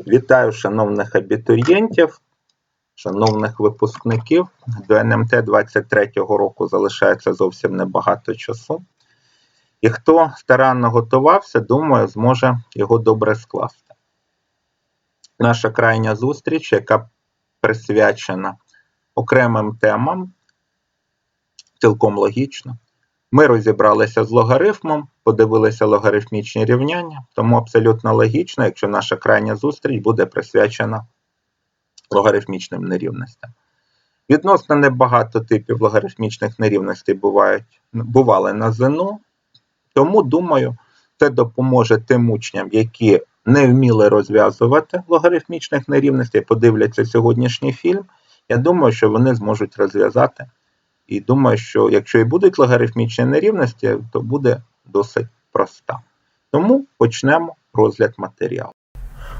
Вітаю шановних абітурієнтів, шановних випускників. До НМТ 23-го року залишається зовсім небагато часу. І хто старанно готувався, думаю, зможе його добре скласти. Наша крайня зустріч, яка присвячена окремим темам, цілком логічно. Ми розібралися з логарифмом, подивилися логарифмічні рівняння, тому абсолютно логічно, якщо наша крайня зустріч буде присвячена логарифмічним нерівностям. Відносно небагато типів логарифмічних нерівностей бувають, бували на ЗНО, тому думаю, це допоможе тим учням, які не вміли розв'язувати логарифмічних нерівностей, подивляться сьогоднішній фільм. Я думаю, що вони зможуть розв'язати. І думаю, що якщо і будуть логарифмічні нерівності, то буде досить проста. Тому почнемо розгляд матеріалу.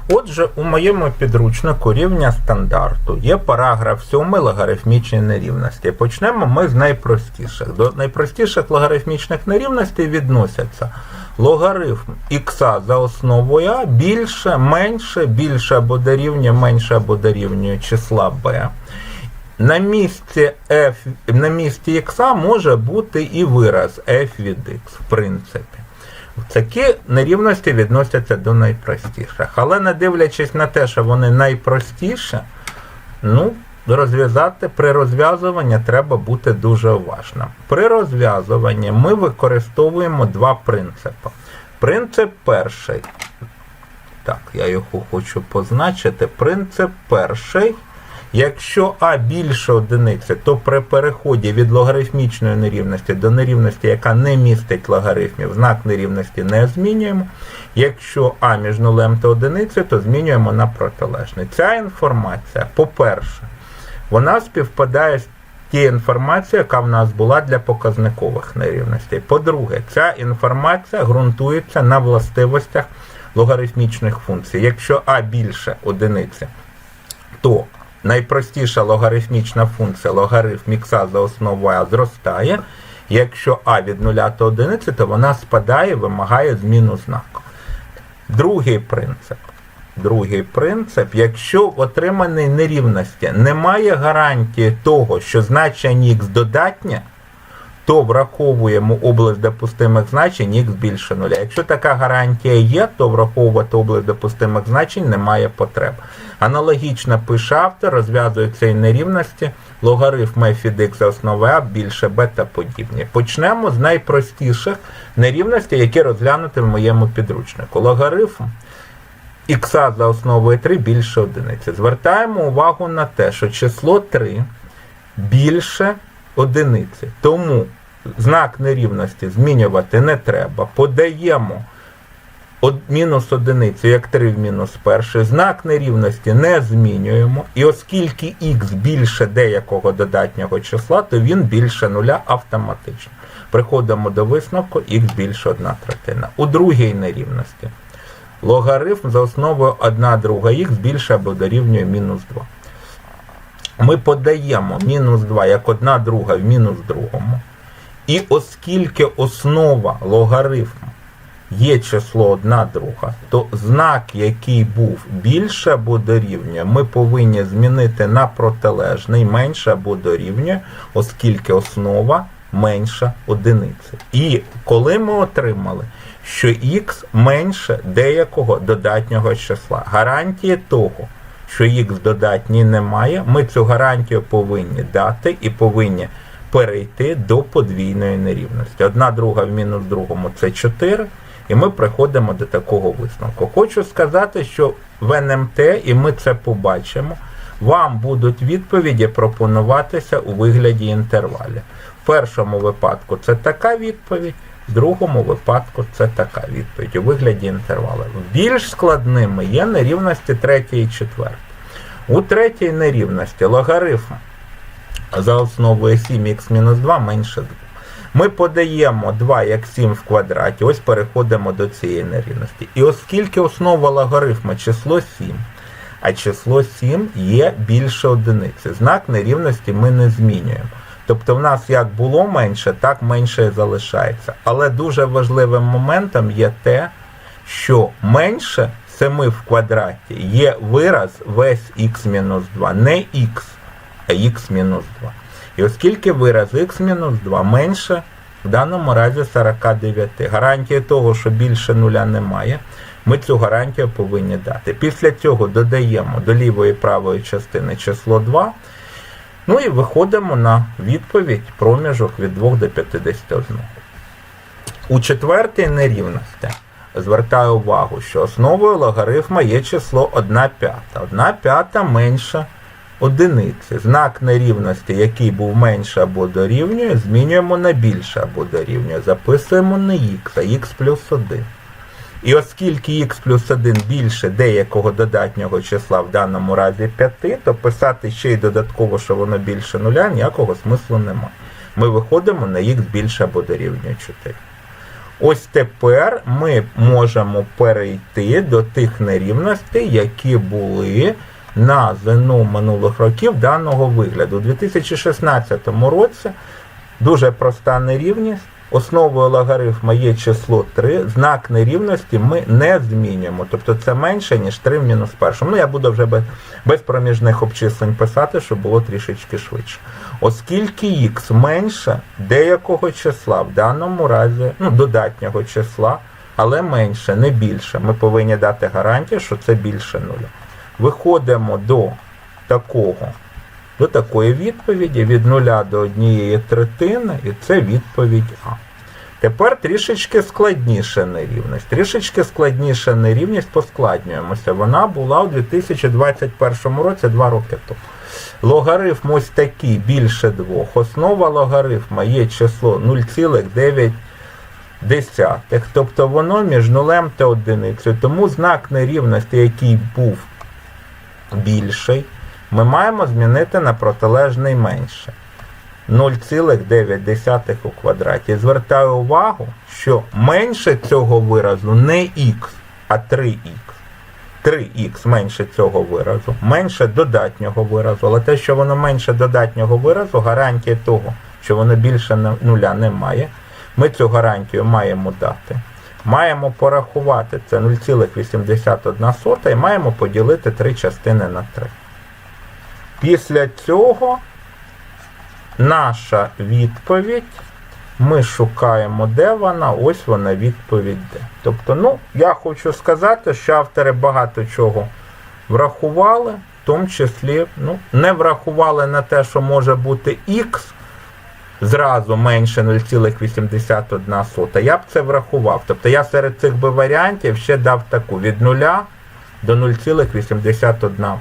Отже, у моєму підручнику рівня стандарту є параграф 7 логарифмічні нерівності. Почнемо ми з найпростіших. До найпростіших логарифмічних нерівностей відносяться логарифм х за основою а більше, менше, більше або дорівнює, менше або дорівнює числа b. На місці x може бути і вираз f від x, в принципі. Такі нерівності відносяться до найпростіших. Але не дивлячись на те, що вони найпростіші, ну, розв'язати при розв'язуванні треба бути дуже уважним. При розв'язуванні ми використовуємо два принципи. Принцип перший. Так, я його хочу позначити. Принцип перший. Якщо А більше одиниці, то при переході від логарифмічної нерівності до нерівності, яка не містить логарифмів, знак нерівності не змінюємо. Якщо А між нулем та одиницею, то змінюємо на протилежний. Ця інформація, по-перше, вона співпадає з тією інформацією, яка в нас була для показникових нерівностей. По-друге, ця інформація ґрунтується на властивостях логарифмічних функцій. Якщо А більше одиниці, то найпростіша логарифмічна функція логарифм мікса за основою а зростає. Якщо а від 0 до 1, то вона спадає, вимагає зміну знаку. Другий принцип. Другий принцип, якщо в отриманій нерівності немає гарантії того, що значення х додатнє, то враховуємо область допустимих значень х більше нуля. Якщо така гарантія є, то враховувати область допустимих значень немає потреби. Аналогічно пише автор, розв'язує цієї нерівності логарифм f від за основою а більше b та подібні. Почнемо з найпростіших нерівностей, які розглянути в моєму підручнику. Логарифм х за основою 3 більше одиниці. Звертаємо увагу на те, що число 3 більше одиниці. Тому знак нерівності змінювати не треба. Подаємо мінус одиницю, як 3 в мінус перший. Знак нерівності не змінюємо. І оскільки х більше деякого додатнього числа, то він більше нуля автоматично. Приходимо до висновку х більше 1 третина. У другій нерівності логарифм за основою 1 друга х більше або дорівнює мінус 2 ми подаємо мінус 2 як одна друга в мінус другому. І оскільки основа логарифму є число 1 друга, то знак, який був більше або дорівнює, ми повинні змінити на протилежний менше або дорівнює, оскільки основа менша одиниці. І коли ми отримали, що х менше деякого додатнього числа, гарантії того, що х додатній немає, ми цю гарантію повинні дати і повинні перейти до подвійної нерівності. Одна друга в мінус другому це 4, і ми приходимо до такого висновку. Хочу сказати, що в НМТ, і ми це побачимо, вам будуть відповіді пропонуватися у вигляді інтервалів. В першому випадку це така відповідь. В другому випадку це така відповідь у вигляді інтервалу. Більш складними є нерівності третій і четвертий. У третій нерівності логарифм за основою 7х-2 менше 2. Ми подаємо 2 як 7 в квадраті, ось переходимо до цієї нерівності. І оскільки основа логарифма число 7, а число 7 є більше одиниці, знак нерівності ми не змінюємо. Тобто в нас як було менше, так менше і залишається. Але дуже важливим моментом є те, що менше 7 в квадраті є вираз весь х-2, не х, а х-2. І оскільки вираз х-2 менше, в даному разі 49. Гарантія того, що більше нуля немає, ми цю гарантію повинні дати. Після цього додаємо до лівої правої частини число 2. Ну і виходимо на відповідь проміжок від 2 до 51. У четвертій нерівності звертаю увагу, що основою логарифма є число 1 п'ята. 1 п'ята менше одиниці. Знак нерівності, який був менше або дорівнює, змінюємо на більше або дорівнює. Записуємо не х, а х плюс 1. І оскільки х плюс 1 більше деякого додатнього числа в даному разі 5, то писати ще й додатково, що воно більше нуля, ніякого смислу немає. Ми виходимо на х більше або дорівнює 4. Ось тепер ми можемо перейти до тих нерівностей, які були на ЗНО минулих років даного вигляду. У 2016 році дуже проста нерівність. Основою логарифма є число 3, знак нерівності ми не змінюємо. Тобто це менше, ніж 3 в мінус першому. Ну, я буду вже без, без проміжних обчислень писати, щоб було трішечки швидше. Оскільки х менше деякого числа, в даному разі, ну, додатнього числа, але менше, не більше, ми повинні дати гарантію, що це більше нуля. Виходимо до такого до такої відповіді від 0 до 1 третини, і це відповідь А. Тепер трішечки складніша нерівність. Трішечки складніша нерівність поскладнюємося. Вона була у 2021 році, 2 роки тому. Логарифм ось такий більше 2. Основа логарифма є число 0,9. Десятих, тобто воно між нулем та одиницею. Тому знак нерівності, який був більший, ми маємо змінити на протилежний менше. 0,9 у квадраті. Звертаю увагу, що менше цього виразу не х, а 3х. 3х менше цього виразу, менше додатнього виразу, але те, що воно менше додатнього виразу, гарантія того, що воно більше нуля немає. Ми цю гарантію маємо дати. Маємо порахувати це 0,81 і маємо поділити три частини на 3. Після цього наша відповідь, ми шукаємо, де вона, ось вона відповідь де. Тобто, ну, я хочу сказати, що автори багато чого врахували, в тому числі ну, не врахували на те, що може бути х зразу менше 0,81. Я б це врахував. Тобто я серед цих би варіантів ще дав таку від 0 до 0,81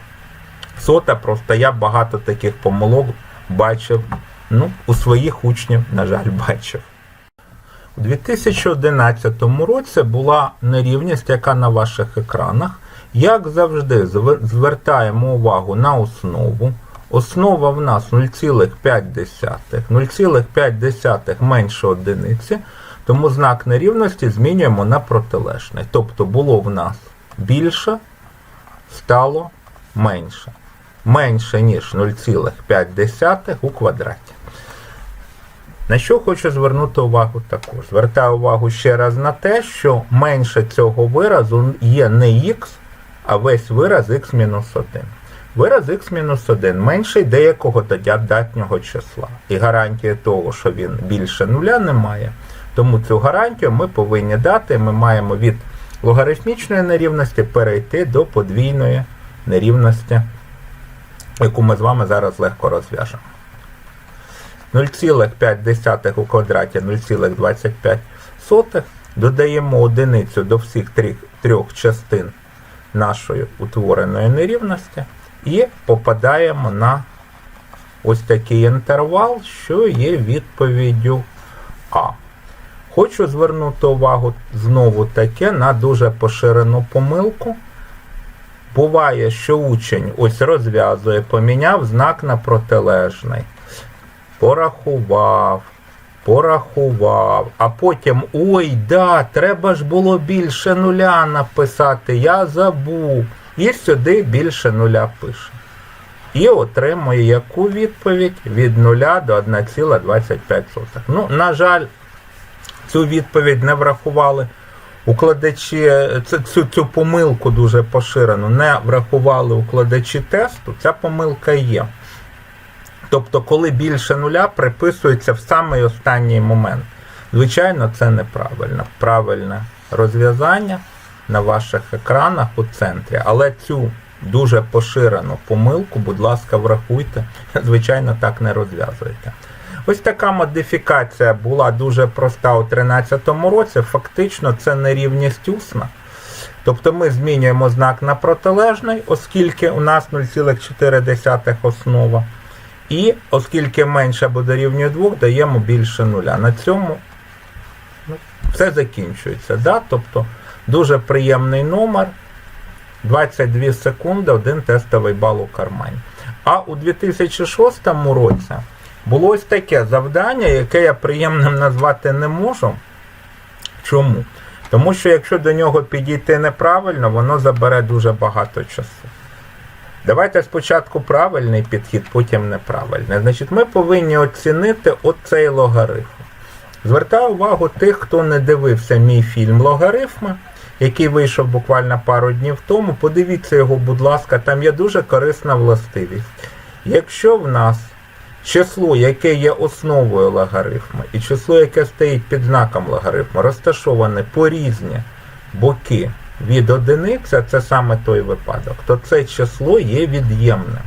сота, просто я багато таких помилок бачив. Ну, у своїх учнів, на жаль, бачив. У 2011 році була нерівність, яка на ваших екранах. Як завжди, звертаємо увагу на основу. Основа в нас 0,5. 0,5 менше одиниці, тому знак нерівності змінюємо на протилежний. Тобто було в нас більше, стало менше менше, ніж 0,5 у квадраті. На що хочу звернути увагу також? Звертаю увагу ще раз на те, що менше цього виразу є не х, а весь вираз х-1. Вираз х-1 менший деякого додатнього числа. І гарантія того, що він більше нуля, немає. Тому цю гарантію ми повинні дати. Ми маємо від логарифмічної нерівності перейти до подвійної нерівності яку ми з вами зараз легко розв'яжемо. 0,5 у квадраті 0,25. Додаємо одиницю до всіх трьох частин нашої утвореної нерівності і попадаємо на ось такий інтервал, що є відповіддю А. Хочу звернути увагу знову таке на дуже поширену помилку. Буває, що учень ось розв'язує, поміняв знак на протилежний. Порахував, порахував, а потім ой, да, треба ж було більше нуля написати, я забув. І сюди більше нуля пише. І отримує яку відповідь від 0 до 1,25. Ну, на жаль, цю відповідь не врахували укладачі цю, цю, цю помилку дуже поширену не врахували укладачі тесту, ця помилка є. Тобто, коли більше нуля приписується в самий останній момент. Звичайно, це неправильно. Правильне розв'язання на ваших екранах у центрі, але цю дуже поширену помилку, будь ласка, врахуйте. Звичайно, так не розв'язуйте. Ось така модифікація була дуже проста у 2013 році. Фактично, це нерівність усна. Тобто ми змінюємо знак на протилежний, оскільки у нас 0,4 основа. І оскільки менше або дорівнює 2, даємо більше нуля. На цьому ну, все закінчується. Да? Тобто дуже приємний номер. 22 секунди, один тестовий бал у кармані. А у 2006 році було ось таке завдання, яке я приємним назвати не можу. Чому? Тому що якщо до нього підійти неправильно, воно забере дуже багато часу. Давайте спочатку правильний підхід, потім неправильний. Значить, ми повинні оцінити оцей логарифм. Звертаю увагу тих, хто не дивився мій фільм Логарифми, який вийшов буквально пару днів тому. Подивіться його, будь ласка, там є дуже корисна властивість. Якщо в нас число, яке є основою логарифму, і число, яке стоїть під знаком логарифму, розташоване по різні боки від одиниці, це саме той випадок, то це число є від'ємним.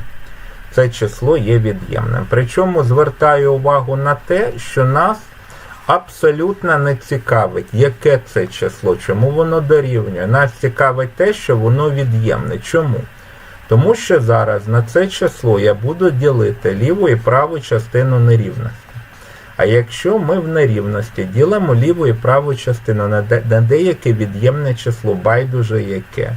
Це число є від'ємним. Причому звертаю увагу на те, що нас абсолютно не цікавить, яке це число, чому воно дорівнює. Нас цікавить те, що воно від'ємне. Чому? Тому що зараз на це число я буду ділити ліву і праву частину нерівності. А якщо ми в нерівності ділимо ліву і праву частину на, де, на деяке від'ємне число, байдуже яке,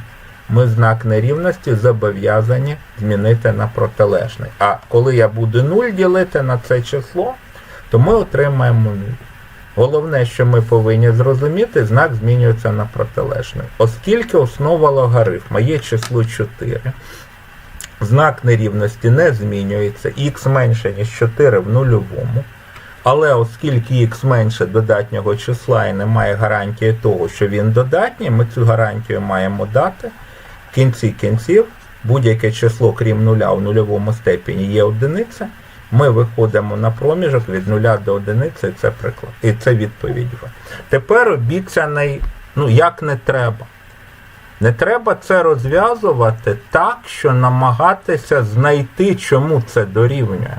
ми знак нерівності зобов'язані змінити на протилежний. А коли я буду 0 ділити на це число, то ми отримаємо 0. Головне, що ми повинні зрозуміти, знак змінюється на протилежний. Оскільки основа логарифма є число 4, знак нерівності не змінюється, х менше, ніж 4 в нульовому. Але оскільки х менше додатнього числа і немає гарантії того, що він додатній, ми цю гарантію маємо дати. В кінці кінців будь-яке число, крім нуля у нульовому степені, є одиниця. Ми виходимо на проміжок від 0 до 1, і це приклад. І це відповідь. Тепер робіться най... ну, як не треба. Не треба це розв'язувати так, що намагатися знайти, чому це дорівнює.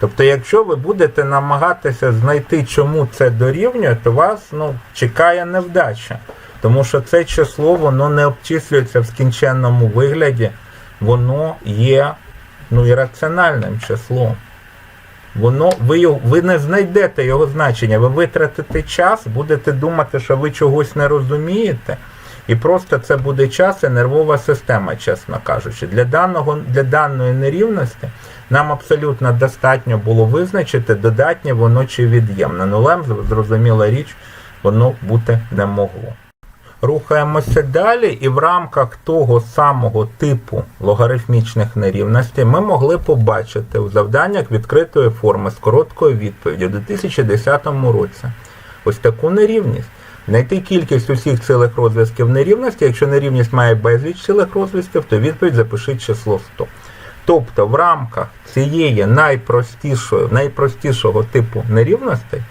Тобто, якщо ви будете намагатися знайти, чому це дорівнює, то вас ну, чекає невдача. Тому що це число воно не обчислюється в скінченному вигляді, воно є ну, ірраціональним числом. Воно, ви, його, ви не знайдете його значення, ви витратите час, будете думати, що ви чогось не розумієте. І просто це буде час і нервова система, чесно кажучи. Для даного, для даної нерівності нам абсолютно достатньо було визначити, додатнє воно чи від'ємне. Нулем, зрозуміла річ, воно бути не могло. Рухаємося далі, і в рамках того самого типу логарифмічних нерівностей ми могли побачити у завданнях відкритої форми з короткою відповіддю у 2010 році ось таку нерівність. Знайти кількість усіх цілих розв'язків нерівності, якщо нерівність має безліч цілих розв'язків, то відповідь запишіть число 100. Тобто в рамках цієї найпростішої, найпростішого типу нерівностей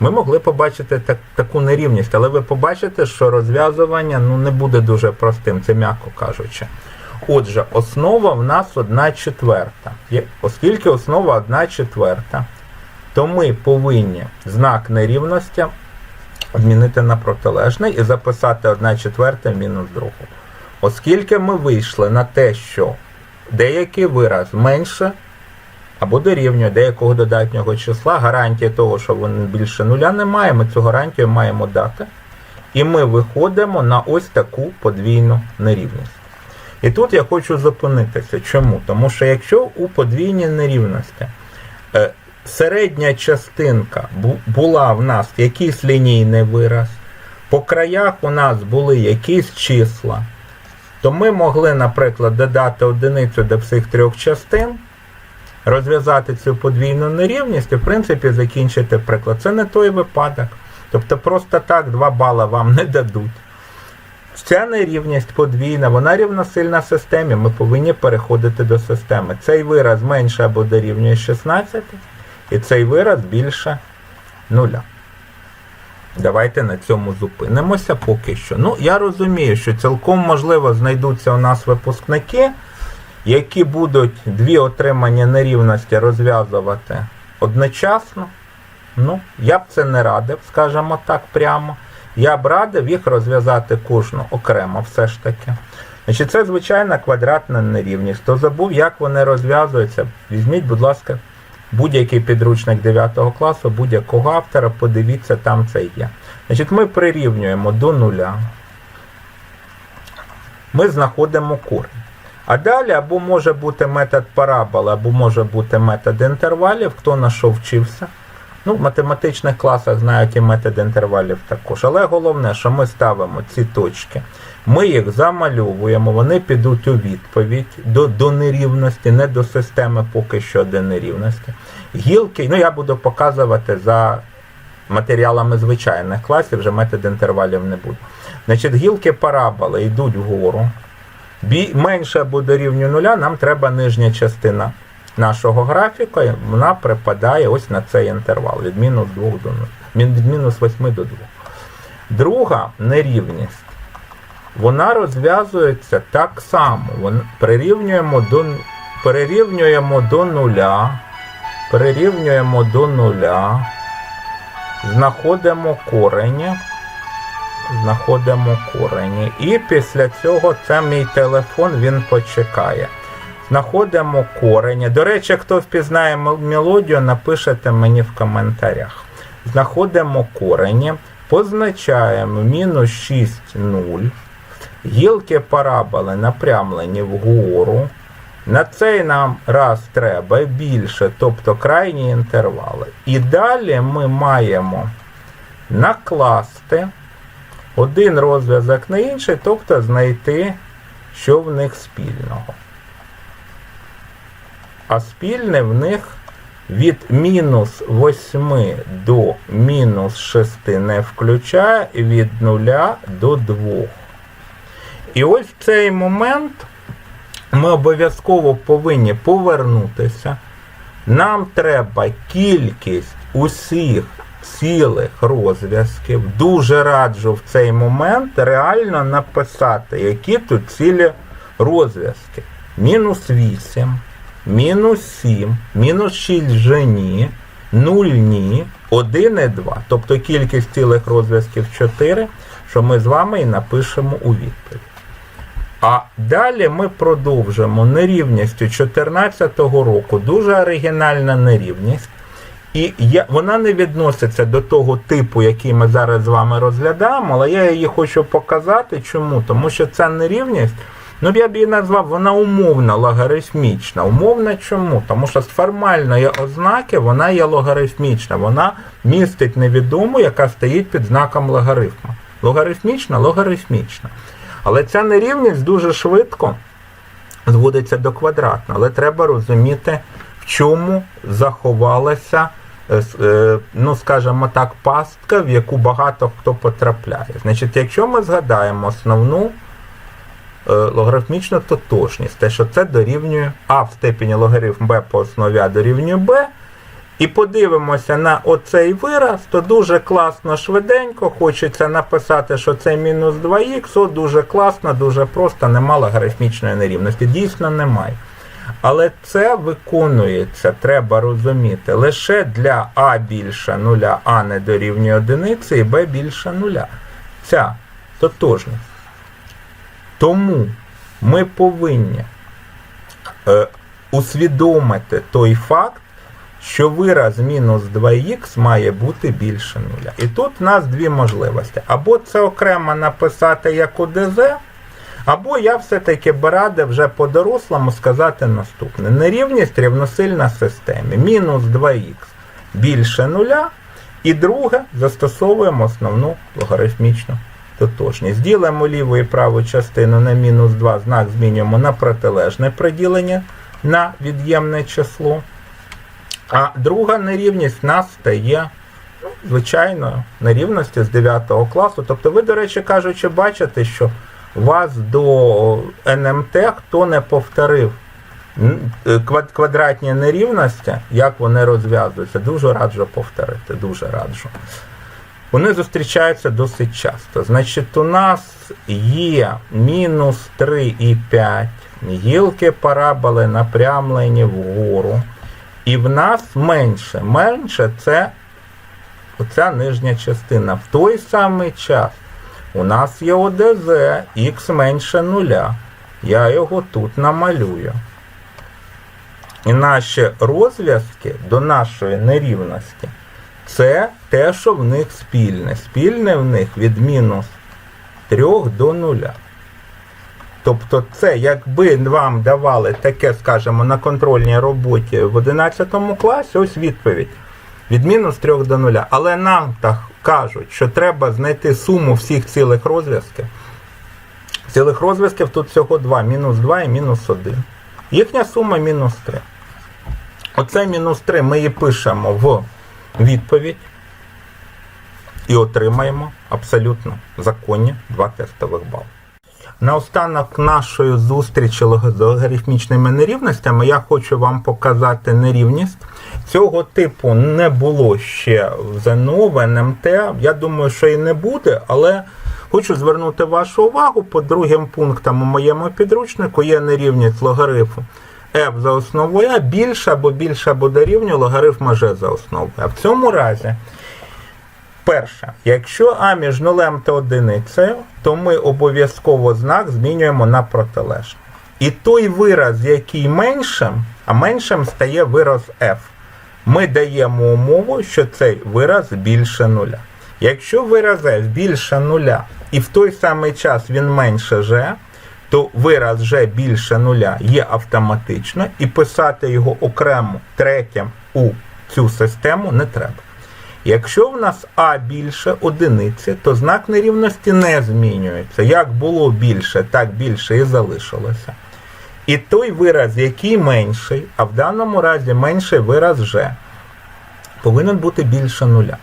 ми могли побачити так, таку нерівність, але ви побачите, що розв'язування ну, не буде дуже простим, це м'яко кажучи. Отже, основа в нас 1 четверта. Оскільки основа 1 четверта, то ми повинні знак нерівності змінити на протилежний і записати 1 четверта мінус другу. Оскільки ми вийшли на те, що деякий вираз менше або дорівнює деякого додатнього числа, гарантія того, що він більше нуля немає, ми цю гарантію маємо дати. І ми виходимо на ось таку подвійну нерівність. І тут я хочу зупинитися. Чому? Тому що якщо у подвійній нерівності е, середня частинка була в нас якийсь лінійний вираз, по краях у нас були якісь числа, то ми могли, наприклад, додати одиницю до всіх трьох частин, розв'язати цю подвійну нерівність і, в принципі, закінчити приклад. Це не той випадок. Тобто просто так 2 бала вам не дадуть. Ця нерівність подвійна, вона рівносильна системі. Ми повинні переходити до системи. Цей вираз менше або дорівнює 16, і цей вираз більше нуля. Давайте на цьому зупинимося поки що. Ну, я розумію, що цілком можливо знайдуться у нас випускники, які будуть дві отримання нерівності розв'язувати одночасно. Ну, я б це не радив, скажімо так прямо. Я б радив їх розв'язати кожну окремо, все ж таки. Значить, це звичайна квадратна нерівність. Хто забув, як вони розв'язуються, візьміть, будь ласка, будь-який підручник 9 класу, будь-якого автора, подивіться, там це є. Значить, ми прирівнюємо до нуля. Ми знаходимо корінь. А далі або може бути метод параболи, або може бути метод інтервалів, хто на що вчився. Ну, в математичних класах знають і метод інтервалів також. Але головне, що ми ставимо ці точки, ми їх замальовуємо, вони підуть у відповідь до, до нерівності, не до системи поки що до нерівності. Гілки, ну я буду показувати за матеріалами звичайних класів, вже метод інтервалів не буду. Значить, гілки параболи йдуть вгору. Менше або дорівнює нуля, нам треба нижня частина нашого графіка, вона припадає ось на цей інтервал від мінус 2 до 0, від мінус 8 до 2. Друга нерівність. Вона розв'язується так само. Вон- Прирівнюємо до, перерівнюємо до нуля. Перерівнюємо до нуля. Знаходимо корені. Знаходимо корені. І після цього це мій телефон, він почекає. Знаходимо корені. До речі, хто впізнає мелодію, напишете мені в коментарях. Знаходимо корені, позначаємо мінус 6, 0. Гілки параболи напрямлені вгору. На цей нам раз треба більше, тобто крайні інтервали. І далі ми маємо накласти один розв'язок на інший, тобто знайти, що в них спільного. А спільне в них від мінус 8 до мінус 6 не включає від 0 до 2. І ось в цей момент ми обов'язково повинні повернутися. Нам треба кількість усіх цілих розв'язків. Дуже раджу в цей момент реально написати, які тут цілі розв'язки. Мінус 8, мінус 7, мінус 6 вже ні, 0 ні, 1 і 2. Тобто кількість цілих розв'язків 4, що ми з вами і напишемо у відповідь. А далі ми продовжимо нерівністю 2014 року. Дуже оригінальна нерівність. І я, вона не відноситься до того типу, який ми зараз з вами розглядаємо, але я її хочу показати. Чому? Тому що ця нерівність, ну я б її назвав, вона умовна, логарифмічна. Умовна чому? Тому що з формальної ознаки вона є логарифмічна. Вона містить невідому, яка стоїть під знаком логарифма. Логарифмічна, логарифмічна. Але ця нерівність дуже швидко зводиться до квадратного. Але треба розуміти, в чому заховалася, ну скажімо так, пастка, в яку багато хто потрапляє. Значить, якщо ми згадаємо основну е, логарифмічну тотожність, те, що це дорівнює А в степені логарифм Б по основі А дорівнює Б, і подивимося на оцей вираз, то дуже класно швиденько. Хочеться написати, що це мінус 2х, о, дуже класно, дуже просто, нема логарифмічної нерівності. Дійсно немає. Але це виконується, треба розуміти, лише для А більше нуля, А не дорівнює одиниці, і Б більше нуля. Ця тотожність. Тому ми повинні е, усвідомити той факт, що вираз мінус 2х має бути більше нуля. І тут в нас дві можливості. Або це окремо написати як ОДЗ, або я все-таки би радив вже по-дорослому сказати наступне. Нерівність рівносильна системі. Мінус 2х більше нуля. І друге, застосовуємо основну логарифмічну тотожність. Ділимо ліву і праву частину на мінус 2, знак змінюємо на протилежне приділення на від'ємне число. А друга нерівність в нас стає ну, звичайної нерівності з 9 класу. Тобто ви, до речі, кажучи, бачите, що вас до НМТ хто не повторив е, квад- квадратні нерівності, як вони розв'язуються, дуже раджу повторити, дуже раджу. Вони зустрічаються досить часто. Значить, у нас є мінус 3,5 гілки параболи напрямлені вгору. І в нас менше. Менше це оця нижня частина. В той самий час у нас є ОДЗ х менше нуля. Я його тут намалюю. І наші розв'язки до нашої нерівності це те, що в них спільне. Спільне в них від мінус 3 до 0. Тобто це, якби вам давали таке, скажімо, на контрольній роботі в 11 класі, ось відповідь. Від мінус 3 до 0. Але нам так кажуть, що треба знайти суму всіх цілих розв'язків. Цілих розв'язків тут всього 2, мінус 2 і мінус 1. Їхня сума мінус 3. Оце мінус 3 ми її пишемо в відповідь і отримаємо абсолютно законні 2 тестових бали. Наостанок нашої зустрічі з логарифмічними нерівностями я хочу вам показати нерівність. Цього типу не було ще в ЗНО, в НМТ. Я думаю, що і не буде, але хочу звернути вашу увагу по другим пунктам у моєму підручнику є нерівність логарифму f за основою а більше або більше або дорівнює логарифма g за основою. А в цьому разі Перше, якщо А між нулем та одиницею, то ми обов'язково знак змінюємо на протилежний. І той вираз, який меншим, а меншим стає вираз f. Ми даємо умову, що цей вираз більше нуля. Якщо вираз f більше нуля і в той самий час він менше g, то вираз g більше нуля є автоматично, і писати його окремо третім у цю систему не треба. Якщо в нас А більше одиниці, то знак нерівності не змінюється. Як було більше, так більше і залишилося. І той вираз, який менший, а в даному разі менший вираз G, повинен бути більше нуля.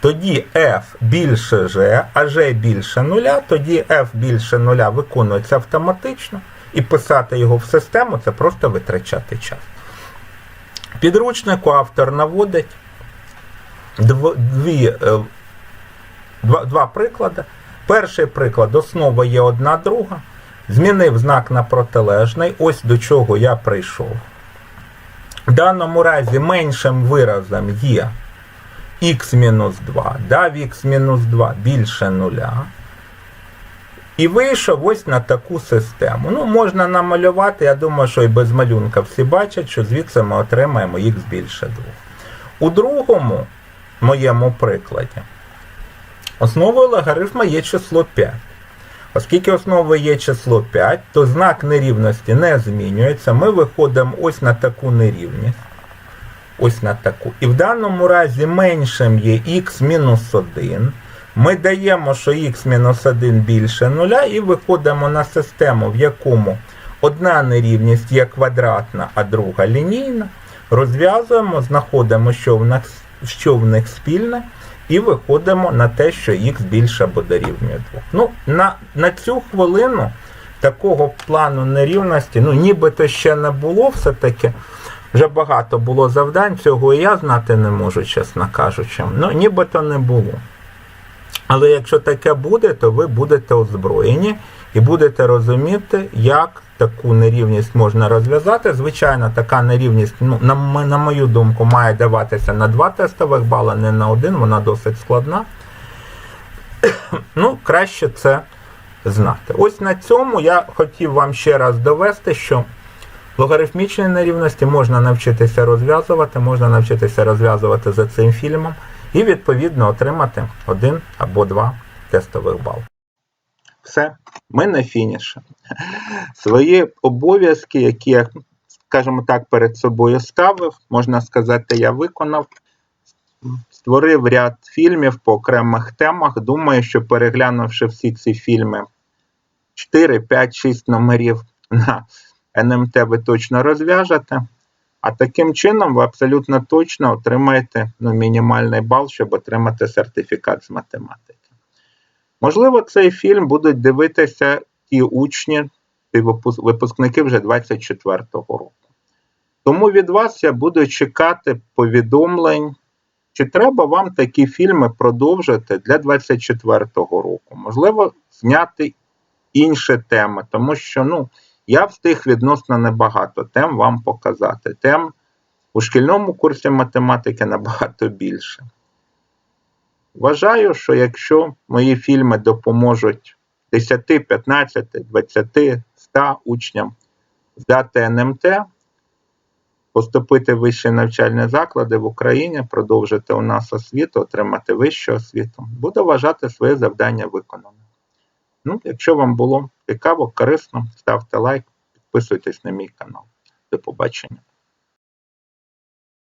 Тоді F більше G, а G більше нуля, тоді F більше нуля виконується автоматично, і писати його в систему це просто витрачати час. Підручнику автор наводить дві, е, два, два приклади. Перший приклад основа є одна друга. Змінив знак на протилежний. Ось до чого я прийшов. В даному разі меншим виразом є х-2, дав х-2 більше нуля. І вийшов ось на таку систему. Ну, можна намалювати, я думаю, що і без малюнка всі бачать, що звідси ми отримаємо х більше 2. У другому моєму прикладі основою логарифма є число 5. Оскільки основою є число 5, то знак нерівності не змінюється. Ми виходимо ось на таку нерівність. Ось на таку. І в даному разі меншим є х-1. Ми даємо, що х-1 більше нуля, і виходимо на систему, в якому одна нерівність є квадратна, а друга лінійна. Розв'язуємо, знаходимо, що в нас що в них спільне, і виходимо на те, що х більше або дорівнює 2. Ну, на, на цю хвилину такого плану нерівності, ну, нібито ще не було все-таки. Вже багато було завдань, цього і я знати не можу, чесно кажучи. Ну, нібито не було. Але якщо таке буде, то ви будете озброєні і будете розуміти, як таку нерівність можна розв'язати. Звичайно, така нерівність, ну, на, на мою думку, має даватися на два тестових бали, не на один, вона досить складна. ну, краще це знати. Ось на цьому я хотів вам ще раз довести, що логарифмічні нерівності можна навчитися розв'язувати, можна навчитися розв'язувати за цим фільмом і відповідно отримати один або два тестових бали. Все, ми на фініші. Свої обов'язки, які я, скажімо так, перед собою ставив, можна сказати, я виконав. Створив ряд фільмів по окремих темах. Думаю, що переглянувши всі ці фільми 4, 5, 6 номерів на НМТ, ви точно розв'яжете. А таким чином ви абсолютно точно отримаєте ну, мінімальний бал, щоб отримати сертифікат з математики. Можливо, цей фільм будуть дивитися ті учні, ті випускники вже 24-го року. Тому від вас я буду чекати повідомлень, чи треба вам такі фільми продовжити для 24-го року. Можливо, зняти інші теми, тому що ну, я встиг відносно небагато тем вам показати. Тем у шкільному курсі математики набагато більше. Вважаю, що якщо мої фільми допоможуть 10, 15, 20, 100 учням здати НМТ, поступити в вищі навчальні заклади в Україні, продовжити у нас освіту, отримати вищу освіту, буду вважати своє завдання виконаним. Ну, якщо вам було цікаво, корисно, ставте лайк, підписуйтесь на мій канал. До побачення.